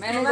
manager